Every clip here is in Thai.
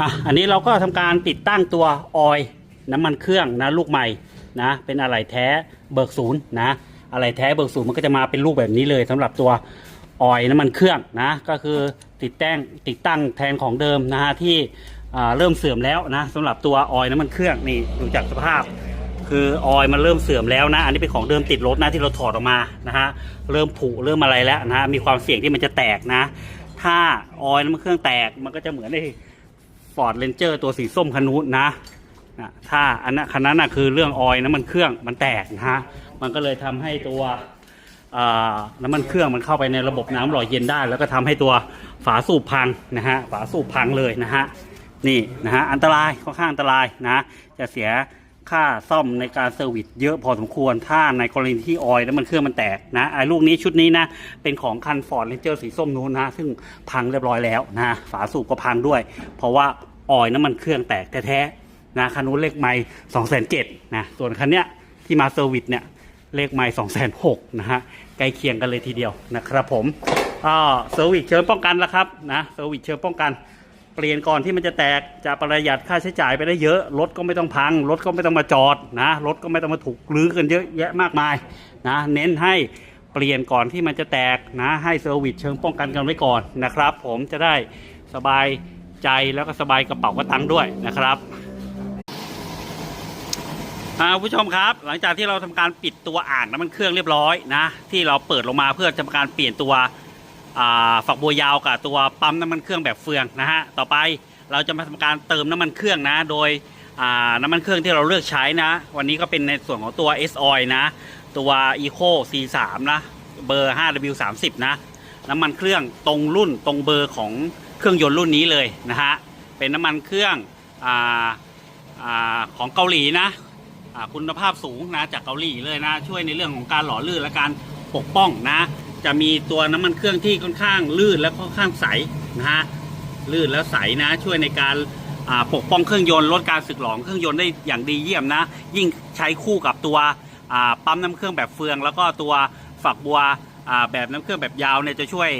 อะอันนี้เราก็ทำการติดตั้งตัวออยน้ำมันเครื่องนะลูกใหม่นะเป็นอะไหล่แท้เบิกศูนย์นะอะไหล่แท้เบิกศูนย์มันก็จะมาเป็นรูปแบบนี้เลยสำหรับตัวออยน้ำมันเครื่องนะก็คือติดแตั้งติดตั้งแทนของเดิมนะฮะที่เริ่มเสื่อมแล้วนะสำหรับตัวออยน้ำมันเครื่องนี่ดูจากสภาพ คือออยมันเริ่มเสื่อมแล้วนะ อันนี้เป็นของเดิมติดรถนะที่เราถอดออกมานะฮะเริ่มผุเริ่มอะไรแล้วนะมีความเสี่ยงที่มันจะแตกนะ ถ้าออยน้ำมันเครื่องแตกมันก็จะเหมือนไอ้ ฟอร์ดเรนเจอร์ตัวสีส้มคันนู้นนะนะถ้าอันนั้นคันนั้นนะคือเรื่องออยล์น้ำมันเครื่องมันแตกนะฮะมันก็เลยทำให้ตัวน้ำมันเครื่องมันเข้าไปในระบบน้ำหล่อเย็นได้ แล้วก็ทำให้ตัวฝาสูบพังนะฮะฝาสูบพังเลยนะฮะนี่นะฮะอันตรายค่อนข้างอันตรายนะจะเสีย ค่าซ่อมในการเซอร์วิสเยอะพอสมควร ถ้าในกรณีที่ออยล์แล้วมันเครื่องมันแตกนะไอ้ลูกนี้ชุดนี้นะ เป็นของคันฟอร์ดเรนเจอร์สีส้มนู้นนะ ซึ่งพังเรียบร้อยแล้วนะ ฝาสูบก็พังด้วย เพราะว่าออยล์น้ำมันเครื่องแตกแท้ๆนะคันนู้นเลขไม่สองแสนเจ็ดนะส่วนคันเนี้ยที่มาเซอร์วิสเนี่ยเลขไม่สองแสนหกนะฮะใกล้เคียงกันเลยทีเดียวนะครับผมก็เซอร์วิสเชิญป้องกันแล้วครับนะเซอร์วิสเชิญป้องกัน เปลี่ยนก่อนที่มันจะแตกจะประหยัดค่าใช้จ่ายไปได้เยอะรถก็ไม่ต้องพังรถก็ไม่ต้องมาจอดนะรถก็ไม่ต้องมาถูกรื้อกันเยอะแยะมากมายนะเน้นให้เปลี่ยนก่อนที่มันจะแตกนะให้เซอร์วิสเชิงป้องกันกันไว้ก่อนนะครับ ผมจะได้สบายใจแล้วก็สบายกระเป๋ากระตังด้วยนะครับอ่าผู้ชมครับ หลังจากที่เราทำการปิดตัวอ่างน้ำมันเครื่องเรียบร้อยนะที่เราเปิดลงมาเพื่อทำการเปลี่ยนตัว ฝักบัวยาวกับตัวปั๊มน้ำมันเครื่องแบบเฟืองนะฮะต่อไปเราจะมาทำการเติมน้ำมันเครื่องนะ โดยน้ำมันเครื่องที่เราเลือกใช้นะ วันนี้ก็เป็นในส่วนของตัว S Oil นะ ตัว Eco C3 นะเบอร์ 5W30 นะน้ำมันเครื่องตรงรุ่นตรงเบอร์ของเครื่องยนต์รุ่นนี้เลยนะฮะเป็นน้ำมันเครื่องออของเกาหลีนะคุณภาพสูงนะจากเกาหลีเลยนะ ช่วยในเรื่องของการหล่อลื่นและการปกป้องนะ จะมีตัวน้ำมันเครื่องที่ค่อนข้างลื่นและค่อนข้างใสนะฮะลื่นแล้วใสนะช่วยในการปกป้องเครื่องยนต์ลดการสึกหรอของเครื่องยนต์ได้อย่างดีเยี่ยมนะ ยิ่งใช้คู่กับตัวปั๊มน้ำเครื่องแบบเฟือง แล้วก็ตัวฝักบัวแบบน้ำเครื่องแบบยาวเนี่ยจะช่วย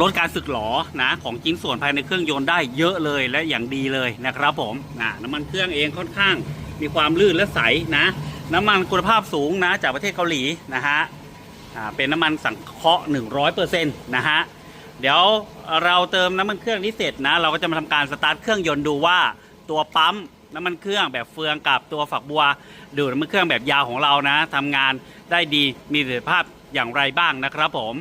ลดการสึกหรอนะของชิ้นส่วนภายในเครื่องยนต์ได้เยอะเลยและอย่างดีเลยนะครับผมน้ำมันเครื่องเองค่อนข้างมีความลื่นและใสนะ น้ำมันคุณภาพสูงนะจากประเทศเกาหลีนะฮะ เป็นน้ำมันสังเคราะห์100%นะฮะเดี๋ยวเราเติมน้ำมันเครื่องนี้เสร็จนะ เราก็จะมาทำการสตาร์ทเครื่องยนต์ดูว่าตัวปั๊มน้ำมันเครื่องแบบเฟืองกับตัวฝักบัว ดูดน้ำมันเครื่องแบบยาวของเรานะทำงานได้ดีมีประสิทธิภาพอย่างไรบ้างนะครับผม